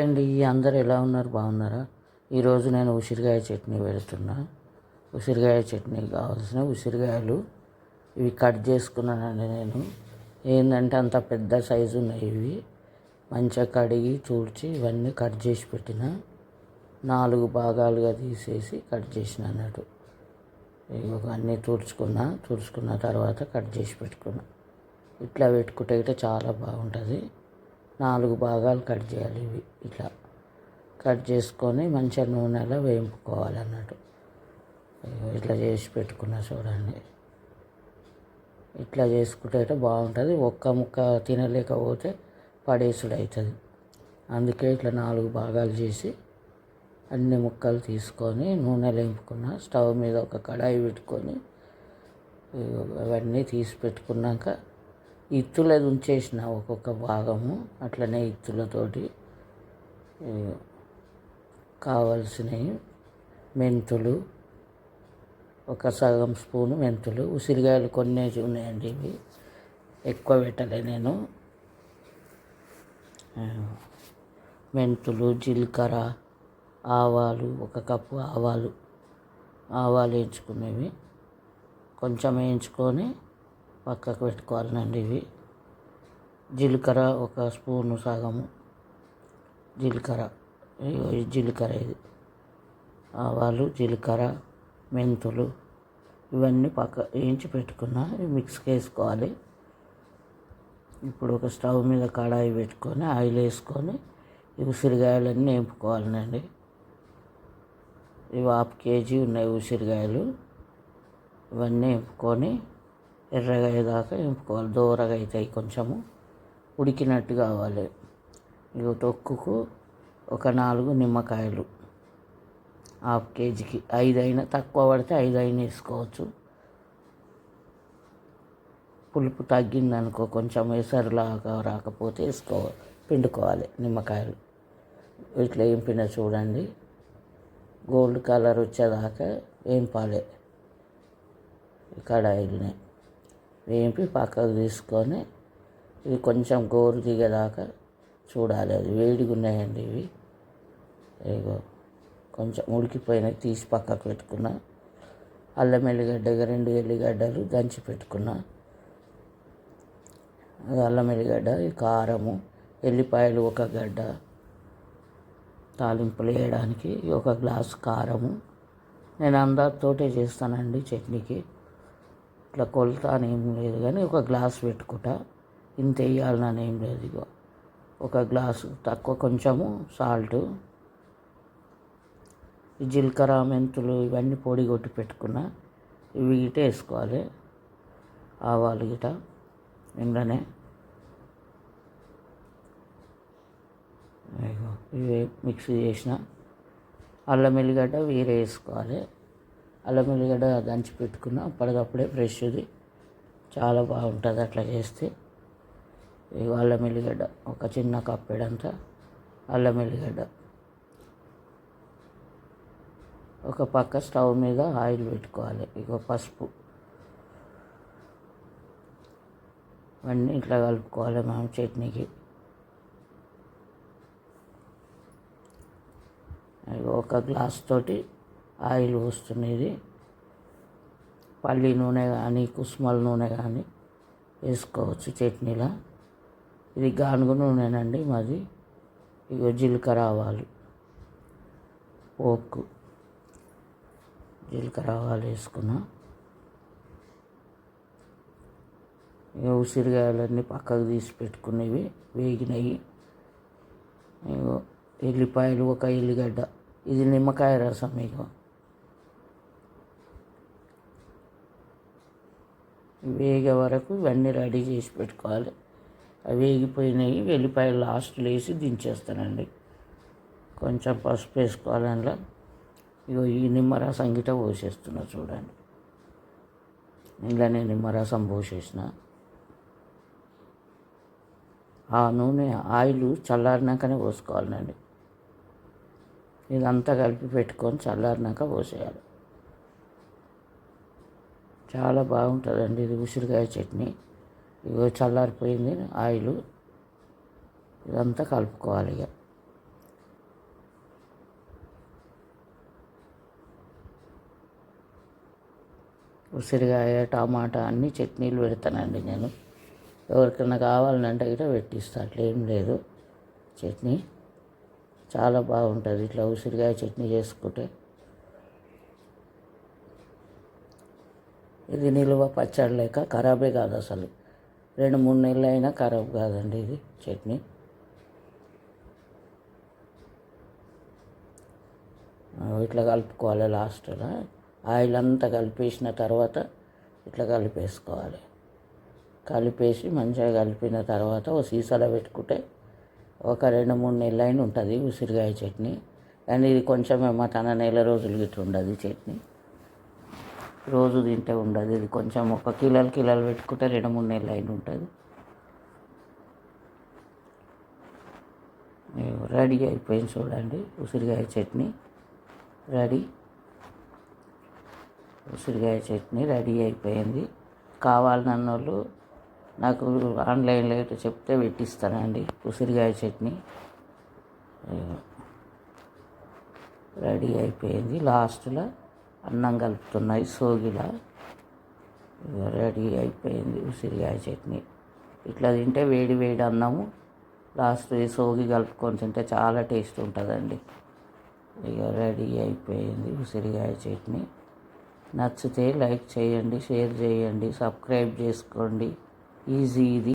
అండి అందరు ఎలా ఉన్నారు? బాగున్నారా? ఈరోజు నేను ఉసిరికాయ చట్నీ పెడుతున్నా. ఉసిరికాయ చట్నీ కావాల్సిన ఉసిరికాయలు ఇవి కట్ చేసుకున్నానండి నేను. ఏంటంటే అంత పెద్ద సైజు ఉన్నాయి ఇవి. మంచిగా కడిగి చూడ్చి ఇవన్నీ కట్ చేసి పెట్టిన. నాలుగు భాగాలుగా తీసేసి కట్ చేసిన అన్నట్టు. ఇగో అన్నీ తుడుచుకున్నా. తుడుచుకున్న తర్వాత కట్ చేసి పెట్టుకున్నా. ఇట్లా పెట్టుకుంటే చాలా బాగుంటుంది. నాలుగు భాగాలు కట్ చేయాలి ఇవి. ఇట్లా కట్ చేసుకొని మంచిగా నూనెలో వేయింపుకోవాలి అన్నట్టు ఇట్లా చేసి పెట్టుకున్నా చూడండి. ఇట్లా చేసుకుంటే అయితే బాగుంటుంది. ఒక్క ముక్క తినలేకపోతే పడేసుడు అవుతుంది అందుకే ఇట్లా నాలుగు భాగాలు చేసి అన్ని ముక్కలు తీసుకొని నూనెలో వేయింపుకున్న స్టవ్ మీద ఒక కడాయి పెట్టుకొని అవన్నీ తీసి పెట్టుకున్నాక ఇత్తులది ఉంచేసిన ఒక్కొక్క భాగము అట్లనే ఇత్తులతోటి కావలసినవి మెంతులు ఒక సగం స్పూను మెంతులు ఉసిరికాయలు కొన్ని ఉన్నాయండి ఇవి. ఎక్కువ పెట్టలే నేను. మెంతులు జీలకర్ర ఆవాలు ఒక కప్పు ఆవాలు ఆవాలు వేయించుకునేవి. కొంచెం వేయించుకొని పక్కకు పెట్టుకోవాలండి ఇవి. జీలకర్ర ఒక స్పూను సగము. జీలకర్ర. జీలకర్ర ఇది. ఆవాలు జీలకర్ర మెంతులు ఇవన్నీ పక్క వేయించి పెట్టుకున్న మిక్స్కి వేసుకోవాలి. ఇప్పుడు ఒక స్టవ్ మీద కడాయి పెట్టుకొని ఆయిల్ వేసుకొని ఈ ఉసిరికాయలన్నీ వేపుకోవాలండి ఇవి హాఫ్ కేజీ ఉన్నాయి ఉసిరికాయలు ఇవన్నీ వేపుకొని ఎర్రగా అయ్యేదాకా వేపుకోవాలి దూరగా అవుతాయి కొంచెము. ఉడికినట్టు కావాలి. ఇవి తొక్కుకు ఒక నాలుగు నిమ్మకాయలు. హాఫ్ కేజీకి ఐదు అయినా తక్కువ పడితే ఐదు అయినా వేసుకోవచ్చు. పులుపు తగ్గిందనుకో కొంచెం ఎసరులాగా రాకపోతే వేసుకో పిండుకోవాలి నిమ్మకాయలు. ఇట్లా వేంపిన చూడండి. గోల్డ్ కలర్ వచ్చేదాకా వేంపాలి కడాయిల్ని. వేంపి పక్కకు తీసుకొని ఇవి కొంచెం గోరు దిగేదాకా చూడాలి. అది వేడిగా ఉన్నాయండి ఇవి. ఇగో కొంచెం ఉడికిపోయినాయి. తీసి పక్కకు పెట్టుకున్నా. అల్లం ఎల్లిగడ్డ రెండు ఎల్లిగడ్డలు దంచి పెట్టుకున్నా. అల్లం ఎల్లిగడ్డ ఈ కారము ఎల్లిపాయలు ఒక గడ్డ తాలింపులు వేయడానికి ఒక గ్లాసు కారము. నేను అందరితోటే చేస్తానండి చట్నీకి. ఇట్లా కొలత అని ఏం లేదు కానీ ఒక గ్లాస్ పెట్టుకుంటా ఇంత వేయాలని ఏం లేదు ఇగో. ఒక గ్లాసు తక్కువ కొంచెము సాల్ట్ ఈ జీలకర్ర మెంతులు ఇవన్నీ పొడి కొట్టి పెట్టుకున్నా ఇవి గిట వేసుకోవాలి. ఆవాలు గిట ఇంట్లోనే ఇవి మిక్సీ చేసిన. అల్లం ఎల్లిగడ్డ వేరే వేసుకోవాలి. అల్లం ఎల్లిగడ్డ దంచి పెట్టుకున్న. అప్పటికప్పుడే ఫ్రెష్ది చాలా బాగుంటుంది అట్లా చేస్తే. ఇగో అల్లం ఎల్లిగడ్డ ఒక చిన్న కప్పెడంతా అల్లం ఎల్లిగడ్డ ఒక పక్క స్టవ్ మీద ఆయిల్ పెట్టుకోవాలి. ఇక పసుపు. అన్నీ ఇట్లా కలుపుకోవాలి మనం చట్నీకి. ఒక గ్లాస్ తోటి ఆయిల్ పోస్తున్నది. పల్లి నూనె కానీ కుసుమల నూనె కానీ వేసుకోవచ్చు చట్నీలో. ఇది గానుగ నూనెనండి మాది. ఇగో జీలకర్ర ఆవాలు పోక్కు జీలకర్ర ఆవాలు వేసుకున్నా. ఇక ఉసిరికాయలన్నీ పక్కకు తీసి పెట్టుకునేవి వేగినవి ఇగో ఎల్లిపాయలు ఒక ఎల్లిగడ్డ. ఇది నిమ్మకాయ రసం ఇగో. వేగే వరకు ఇవన్నీ రెడీ చేసి పెట్టుకోవాలి. అవి వేగిపోయినాయి. వెల్లిపాయలు లాస్ట్ వేసి దించేస్తానండి. కొంచెం పసుపు వేసుకోవాలి అందులో. ఇగో ఈ నిమ్మరసం గిట పోసేస్తున్నా చూడండి. ఇంట్లోనే నిమ్మరసం పోసేసిన. ఆ నూనె ఆయిల్ చల్లారినాకనే పోసుకోవాలండి ఇదంతా కలిపి పెట్టుకొని చల్లారినాక పోసేయాలి. చాలా బాగుంటుందండి. ఇది ఉసిరికాయ చట్నీ. ఇవి చల్లారిపోయింది ఆయిల్. ఇదంతా కలుపుకోవాలి ఇక. ఉసిరికాయ టమాటా అన్ని చట్నీలు పెడతానండి నేను. ఎవరికైనా కావాలంటే ఇట్లా పెట్టిస్తా. అట్లా ఏం లేదు. చట్నీ చాలా బాగుంటుంది. ఇట్లా ఉసిరికాయ చట్నీ చేసుకుంటే. ఇది నిలువ పచ్చడి లేక ఖరాబే కాదు అసలు. రెండు మూడు నెలలు అయినా ఖరాబ్ కాదండి ఇది చట్నీ. ఇట్లా కలుపుకోవాలి లాస్ట్లో. ఆయిల్ అంతా కలిపేసిన తర్వాత ఇట్లా కలిపేసుకోవాలి. కలిపేసి మంచిగా కలిపిన తర్వాత ఓ సీసాలో పెట్టుకుంటే ఒక రెండు మూడు నెలలు అయిన ఉంటుంది ఉసిరికాయ చట్నీ. కానీ ఇది కొంచెం తన నెల రోజులు గిట్ల ఉండదు చట్నీ. రోజు తింటే ఉండదు. ఇది కొంచెం ఒక కిలోలు కిలోలు పెట్టుకుంటే రెండు మూడు నెలలు అయిన ఉంటుంది. రెడీ అయిపోయింది చూడండి. ఉసిరికాయ చట్నీ రెడీ. ఉసిరికాయ చట్నీ రెడీ అయిపోయింది. కావాలన్న వాళ్ళు నాకు ఆన్లైన్లో ఇట్లా చెప్తే పెట్టిస్తానండి ఉసిరికాయ చట్నీ. రెడీ అయిపోయింది. లాస్ట్లో అన్నం కలుపుతున్నాయి. సోగిల రెడీ అయిపోయింది. ఉసిరికాయ చట్నీ. ఇట్లా తింటే వేడి వేడి అన్నము. లాస్ట్ ఈ సోగి కలుపుకొని తింటే చాలా టేస్ట్ ఉంటుందండి. ఇక రెడీ అయిపోయింది ఉసిరికాయ చట్నీ. నచ్చితే లైక్ చేయండి షేర్ చేయండి సబ్స్క్రైబ్ చేసుకోండి. ఈజీ ఇది.